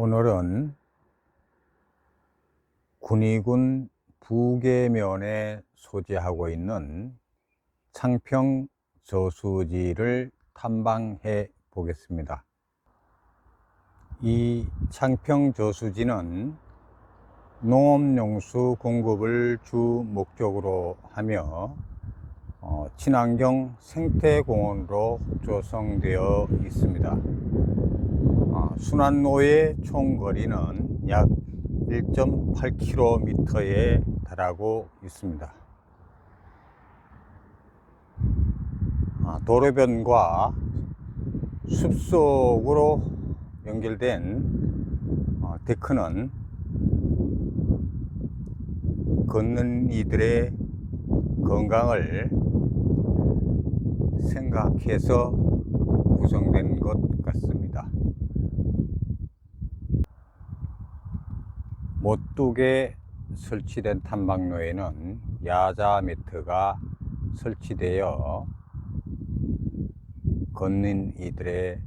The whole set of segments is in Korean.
오늘은 군위군 부계면에 소재하고 있는 창평 저수지를 탐방해 보겠습니다. 이 창평 저수지는 농업용수 공급을 주 목적으로 하며 어, 친환경 생태공원으로 조성되어 있습니다. 어, 순환로의 총 거리는 약 1.8km에 달하고 있습니다. 아, 도로변과 숲속으로 연결된 어, 데크는 걷는 이들의 건강을 생각해서 구성된 것 같습니다. 못둑에 설치된 탐방로에는 야자 매트가 설치되어 걷는 이들의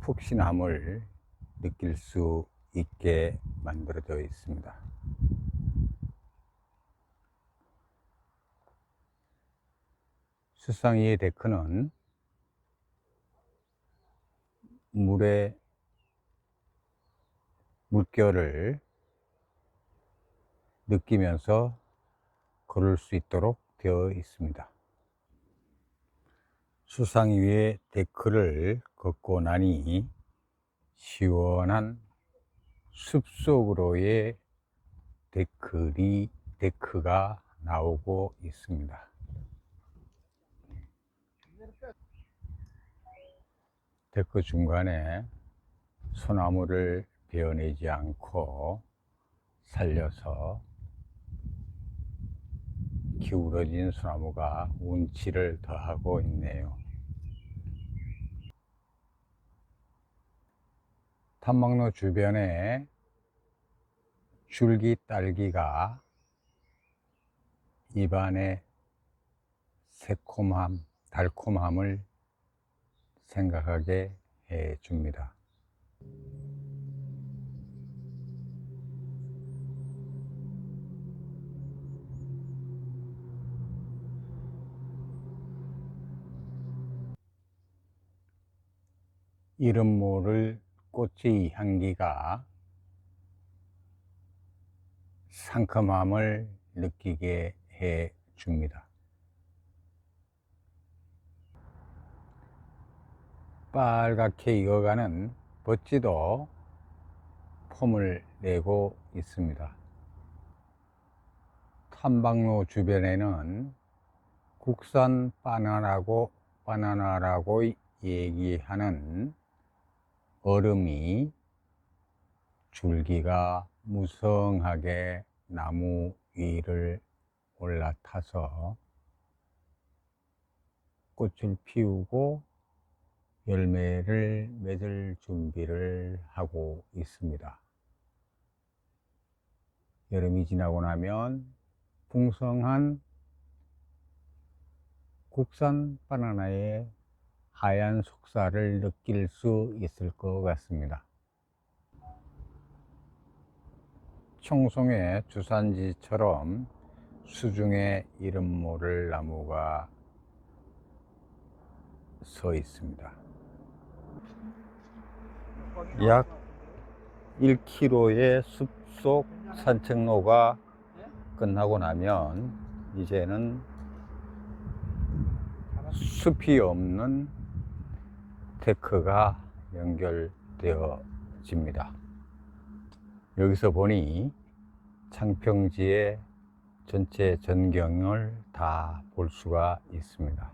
푹신함을 느낄 수 있게 만들어져 있습니다. 수상이의 데크는 물에 물결을 느끼면서 걸을 수 있도록 되어 있습니다. 수상 위에 데크를 걷고 나니 시원한 숲속으로의 데크리, 데크가 나오고 있습니다. 데크 중간에 소나무를 베어내지 않고 살려서 기울어진 소나무가 운치를 더하고 있네요. 탐방로 주변에 줄기 딸기가 입안에 새콤함, 달콤함을 생각하게 해 줍니다. 이름 모를 꽃의 향기가 상큼함을 느끼게 해 줍니다. 빨갛게 익어가는 버찌도 폼을 내고 있습니다. 탐방로 주변에는 국산 바나나고 바나나라고 얘기하는 얼음이 줄기가 무성하게 나무 위를 올라타서 꽃을 피우고 열매를 맺을 준비를 하고 있습니다. 여름이 지나고 나면 풍성한 국산 바나나의 하얀 속살을 느낄 수 있을 것 같습니다. 청송의 주산지처럼 수중에 이름 모를 나무가 서 있습니다. 약 1km의 숲속 산책로가 끝나고 나면 이제는 숲이 없는 데크가 연결되어집니다. 여기서 보니 창평지의 전체 전경을 다 볼 수가 있습니다.